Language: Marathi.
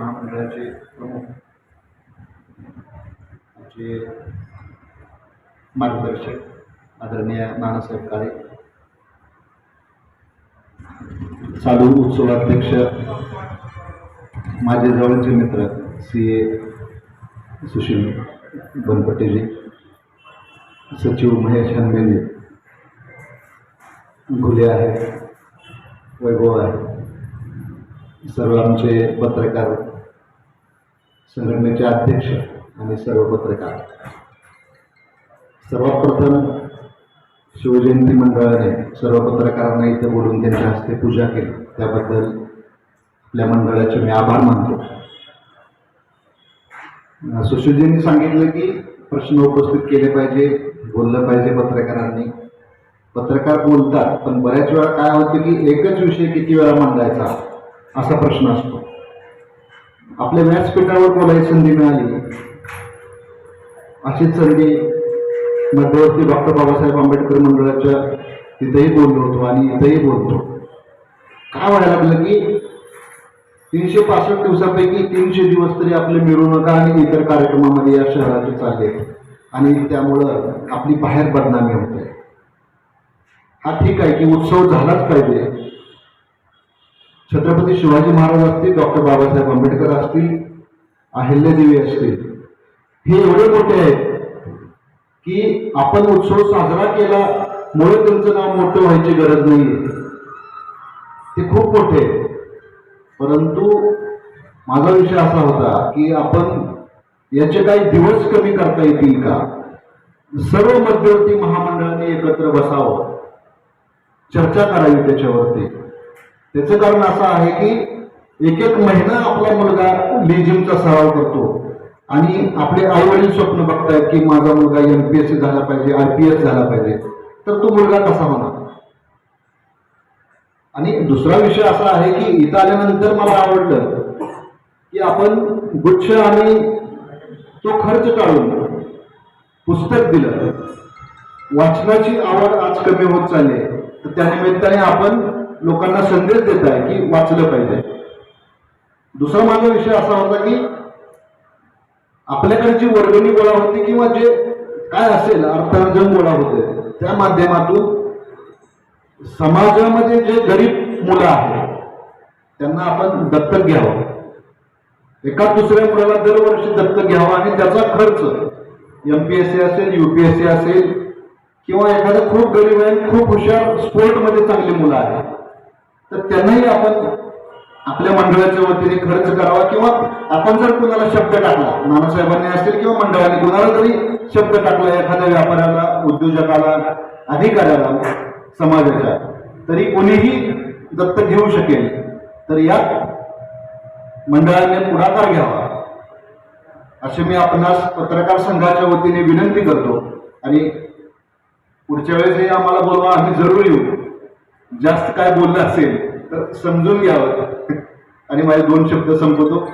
महामंडळाचे प्रमुख आमचे मार्गदर्शक आदरणीय नानासाहेब काळे चालू उत्सवाध्यक्ष माझे जवळचे मित्र सी ए सुशील बनपटेजी सचिव महेश हनबेले घुले आहेत वैभव आहे सर्व आमचे पत्रकार संघटनेचे अध्यक्ष आणि सर्व पत्रकार. सर्वप्रथम शिवजयंती मंडळाने सर्व पत्रकारांना इथं बोलून त्यांच्या हस्ते पूजा केली. त्याबद्दल आपल्या मंडळाचे मी आभार मानतो. सुशीलजींनी सांगितलं की प्रश्न उपस्थित केले पाहिजे बोललं पाहिजे पत्रकारांनी. पत्रकार बोलतात पण बऱ्याच वेळा काय होतं की एकच विषय किती वेळा मांडायचा असा प्रश्न असतो. आपल्या व्यासपीठावर बोलायची संधी मिळाली. अशीच संधी मध्यवर्ती डॉक्टर बाबासाहेब आंबेडकर मंडळाच्या तिथेही बोललो होतो आणि इथेही बोलतो. काय व्हायला लागलं की तीनशे पासष्ट दिवसापैकी तीनशे दिवस तरी आपले मिरवणुका आणि इतर कार्यक्रमामध्ये या शहराचे चालले. आणि त्यामुळं आपली बाहेर बदनामी होते. हा ठीक आहे की उत्सव झालाच पाहिजे. छत्रपती शिवाजी महाराज असतील डॉक्टर बाबासाहेब आंबेडकर असतील अहिल्यादेवी असतील हे एवढे मोठे आहेत की आपण उत्सव साजरा केला मुळे त्यांचं नाव मोठं व्हायची गरज नाही ते खूप मोठे परंतु माझा विषय असा होता की आपण याचे काही दिवस कमी करता येतील का? सर्व मध्यवर्ती महामंडळाने एकत्र बसावं. चर्चा करावी त्याच्यावरती. त्याचं कारण असं आहे की एक एक महिना आपला मुलगा लेझिमचा सराव करतो. आणि आपले आई वडील स्वप्न बघतायत की माझा मुलगा एमपीएससी झाला पाहिजे आरपीएस झाला पाहिजे तर तो मुलगा कसा होणार? आणि दुसरा विषय असा आहे की इथं आल्यानंतर मला आवडलं की आपण गुच्छ आणि तो खर्च टाळून पुस्तक दिलं. वाचनाची आवड आज कमी होत चालली आहे. तर त्या निमित्ताने आपण लोकांना संदेश देत आहे की वाचलं पाहिजे. दुसरा माझा विषय असा होता की आपल्याकडे जी वर्गणी गोळा होती किंवा जे काय असेल अर्थार्जन गोळा होते त्या माध्यमातून समाजामध्ये जे गरीब मुलं आहेत त्यांना आपण दत्तक घ्यावं. एका दुसऱ्या मुलाला दरवर्षी दत्तक घ्यावा आणि त्याचा खर्च एमपीएससी असेल युपीएससी असेल किंवा एखादा खूप गरीब आहे खूप हुशार स्पोर्टमध्ये चांगली मुलं आहेत तर त्यांनाही आपण आपल्या मंडळाच्या वतीने खर्च करावा किंवा आपण जर कुणाला शब्द टाकला नानासाहेबांनी असतील किंवा मंडळाने कुणाला जरी शब्द टाकला एखाद्या व्यापाऱ्याला उद्योजकाला अधिकाऱ्याला समाजाच्या तरी कोणीही दत्तक घेऊ शकेल. तर यात मंडळाने पुढाकार घ्यावा. असे मी आपणास पत्रकार संघाच्या वतीने विनंती करतो. आणि पुढच्या वेळेसही आम्हाला बोलवा आम्ही जरूर येऊ. जास्त काय बोललं असेल तर समजून घ्यावं. आणि माझे दोन शब्द संपवतो.